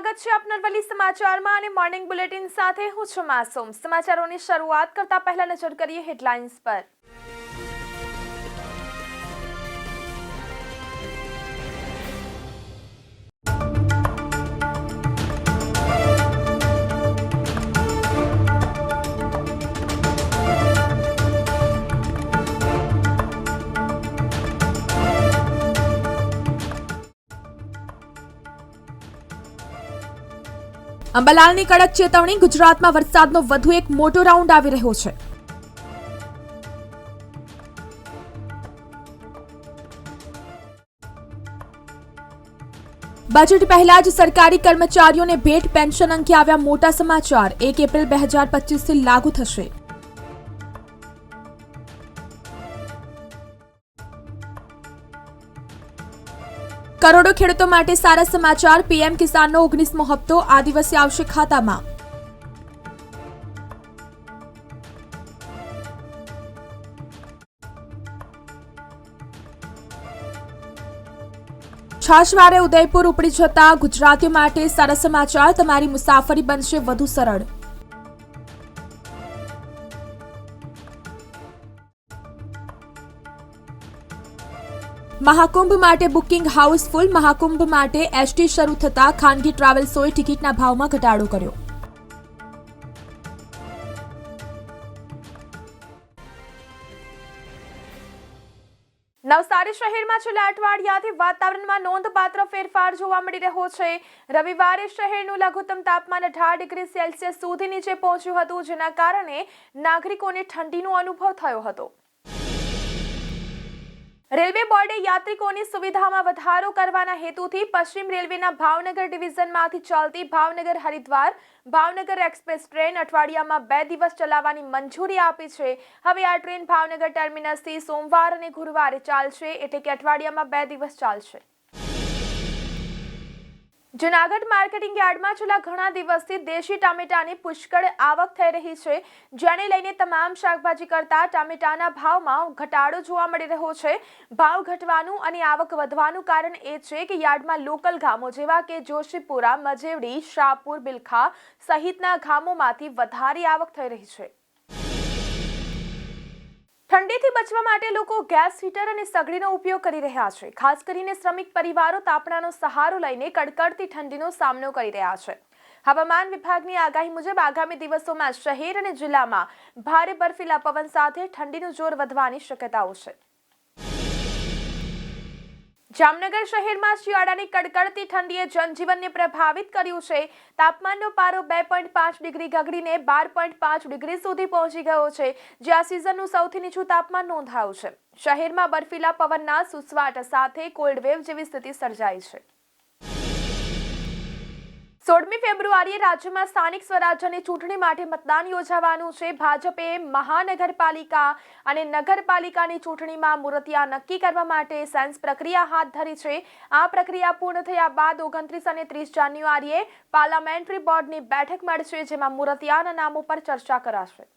સ્વાગત છે આપના નરવલી સમાચારમાં અને મોર્નિંગ બુલેટિન સાથે હું છું માસુમ. સમાચારોની શરૂઆત કરતા પહેલા નજર કરીએ હેડલાઇન્સ પર. અંબાલાલની કડક ચેતવણી ગુજરાતમાં વરસાદનો વધુ એક મોટો રાઉન્ડ આવી રહ્યો છે. બજેટ પહેલા જ સરકારી કર્મચારીઓને ભેટ પેન્શન અંગે આવ્યા મોટા સમાચાર. એક એપ્રિલ બે હજાર પચીસથી લાગુ થશે. કરોડો ખેડૂતો માટે સારા સમાચાર, પીએમ કિસાનનો ઓગણીસમો હપ્તો આ દિવસે આવશે ખાતામાં. છાશવારે ઉદયપુર ઉપડી જતા ગુજરાતીઓ માટે સારા સમાચાર, તમારી મુસાફરી બનશે વધુ સરળ. મહાકુંભ માટે બુકિંગ હાઉસફુલ. મહાકુંભ માટે એસટી શરૂ થતા ખાનગી ટ્રાવેલ્સોએ ટિકિટના ભાવમાં ઘટાડો કર્યો. નવસારી શહેરમાં છેલ્લા અઠવાડિયાથી વાતાવરણમાં નોંધપાત્ર ફેરફાર જોવા મળી રહ્યો છે. રવિવારે શહેરનું લઘુત્તમ તાપમાન અઢાર ડિગ્રી સેલ્સિયસ સુધી નીચે પહોંચ્યું હતું, જેના કારણે નાગરિકોને ઠંડીનો અનુભવ થયો હતો. રેલવે બોર્ડે યાત્રિકોની સુવિધામાં વધારો કરવાના હેતુથી પશ્ચિમ રેલવેના ભાવનગર ડિવિઝનમાંથી ચાલતી ભાવનગર હરિદ્વાર, ભાવનગર એક્સપ્રેસ ટ્રેન અઠવાડિયામાં બે દિવસ ચલાવવાની મંજૂરી આપી છે. હવે આ ટ્રેન ભાવનગર ટર્મિનસથી સોમવાર અને ગુરુવારે ચાલશે, એટલે કે અઠવાડિયામાં બે દિવસ ચાલશે. જુનાગઢ માર્કેટિંગ યાર્ડમાં છેલ્લા ઘણા દિવસથી દેશી ટામેટાની પુષ્કળ આવક થઈ રહી છે, જેને લઈને તમામ શાકભાજી કરતા ટામેટાના ભાવમાં ઘટાડો જોવા મળી રહ્યો છે. ભાવ ઘટવાનું અને આવક વધવાનું કારણ એ છે કે યાર્ડમાં લોકલ ગામો જેવા કે જોશીપુરા, મજેવડી, શાહપુર, બિલખા સહિતના ગામોમાંથી વધારે આવક થઈ રહી છે. ઠંડીથી બચવા માટે લોકો ગેસ હીટર અને સગડીનો ઉપયોગ કરી રહ્યા છે. ખાસ કરીને શ્રમિક પરિવારો તાપણાનો સહારો લઈને કડકડતી ઠંડીનો સામનો કરી રહ્યા છે. હવામાન વિભાગની આગાહી મુજબ આગામી દિવસોમાં શહેર અને જિલ્લામાં ભારે બર્ફીલા પવન સાથે ઠંડીનું જોર વધવાની શક્યતાઓ છે. જામનગર શહેરમાં શિયાળાની કડકડતી ઠંડીએ જનજીવનને પ્રભાવિત કર્યું છે. તાપમાનનો પારો બે પોઈન્ટ પાંચ ડિગ્રી ગગડીને બાર પોઈન્ટ પાંચ ડિગ્રી સુધી પહોંચી ગયો છે. જે આ સિઝનનું સૌથી નીચું તાપમાન નોંધાયું છે. શહેરમાં બર્ફીલા પવનના સુસવાટ સાથે કોલ્ડ વેવ જેવી સ્થિતિ સર્જાઈ છે. સોળમી ફેબ્રુઆરીએ રાજ્યમાં સ્થાનિક સ્વરાજ્યની ચૂંટણી માટે મતદાન યોજાવાનું છે. ભાજપે મહાનગરપાલિકા અને નગરપાલિકાની ચૂંટણીમાં મૂર્તિયા નક્કી કરવા માટે સેન્સ પ્રક્રિયા હાથ ધરી છે. આ પ્રક્રિયા પૂર્ણ થયા બાદ ઓગણત્રીસ અને ત્રીસ જાન્યુઆરીએ પાર્લામેન્ટરી બોર્ડની બેઠક મળશે, જેમાં મૂર્તિયાના નામો પર ચર્ચા કરાશે.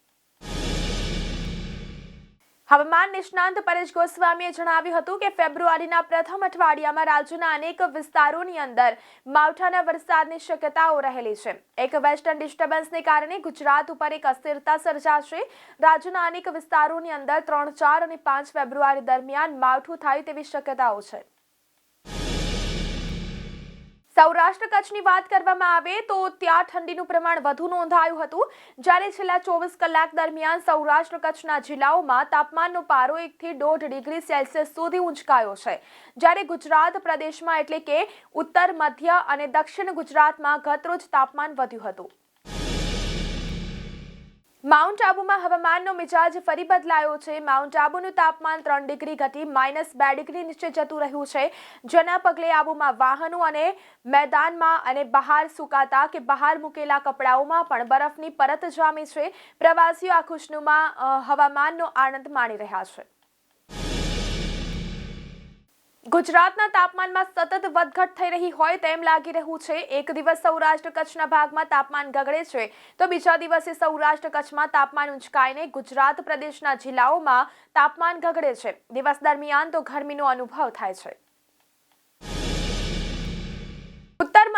હવામાન નિષ્ણાંત પરેશ ગોસ્વામીએ જણાવ્યું હતું કે ફેબ્રુઆરીના પ્રથમ અઠવાડિયામાં રાજ્યના અનેક વિસ્તારોની અંદર માવઠાના વરસાદની શક્યતાઓ રહેલી છે. એક વેસ્ટર્ન ડિસ્ટર્બન્સને કારણે ગુજરાત ઉપર એક અસ્થિરતા સર્જાશે. રાજ્યના અનેક વિસ્તારોની અંદર ત્રણ ચાર અને પાંચ ફેબ્રુઆરી દરમિયાન માવઠું થાય તેવી શક્યતાઓ છે. સૌરાષ્ટ્ર કચ્છની વાત કરવામાં આવે તો ત્યાં ઠંડીનું પ્રમાણ વધુ નોંધાયું હતું. જ્યારે છેલ્લા ચોવીસ કલાક દરમિયાન સૌરાષ્ટ્ર કચ્છના જિલ્લાઓમાં તાપમાનનો પારો એકથી દોઢ ડિગ્રી સેલ્સિયસ સુધી ઊંચકાયો છે. જ્યારે ગુજરાત પ્રદેશમાં એટલે કે ઉત્તર, મધ્ય અને દક્ષિણ ગુજરાતમાં ગતરોજ તાપમાન વધ્યું હતું. માઉન્ટ આબુમાં હવામાનનો મિજાજ ફરી બદલાયો છે. માઉન્ટ આબુનું તાપમાન ત્રણ ડિગ્રી ઘટી માઇનસ બે ડિગ્રી નીચે જતું રહ્યું છે. જેના પગલે આબુમાં વાહનો અને મેદાનમાં અને બહાર સુકાતા કે બહાર મૂકેલા કપડાઓમાં પણ બરફની પરત જામી છે. પ્રવાસીઓ આ ખુશનુમા હવામાનનો આનંદ માણી રહ્યા છે. ગુજરાતના તાપમાનમાં સતત વધઘટ થઈ રહી હોય તેમ લાગી રહ્યું છે. એક દિવસ સૌરાષ્ટ્ર કચ્છના ભાગમાં તાપમાન ગગડે છે. તો બીજા દિવસે સૌરાષ્ટ્ર કચ્છમાં તાપમાન ઉંચકાઈને ગુજરાત પ્રદેશના જિલ્લાઓમાં તાપમાન ગગડે છે. દિવસ દરમિયાન તો ગરમીનો અનુભવ થાય છે.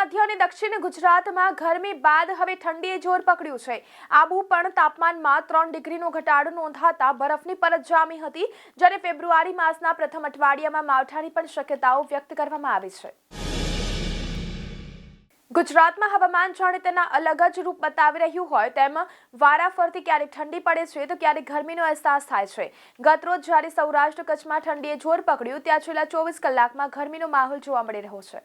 મધ્ય અને દક્ષિણ ગુજરાતમાં ગરમી બાદ હવે ઠંડીએ જોર પકડ્યું છે. આબુ પણ તાપમાનમાં ત્રણ ડિગ્રીનો ઘટાડો નોંધાતા બરફની પરત જામી હતી, જ્યારે ફેબ્રુઆરી માસના પ્રથમ અઠવાડિયામાં માવઠાની પણ શક્યતાઓ વ્યક્ત કરવામાં આવી છે. ગુજરાતમાં હવામાન જાણે તેના અલગ જ રૂપ બતાવી રહ્યું હોય તેમ વારાફરતી ક્યારેક ઠંડી પડે છે, તો ક્યારેક ગરમીનો અહેસાસ થાય છે. ગતરોજ જ્યારે સૌરાષ્ટ્ર કચ્છમાં ઠંડીએ જોર પકડ્યું, ત્યાં છેલ્લા ચોવીસ કલાકમાં ગરમીનો માહોલ જોવા મળી રહ્યો છે.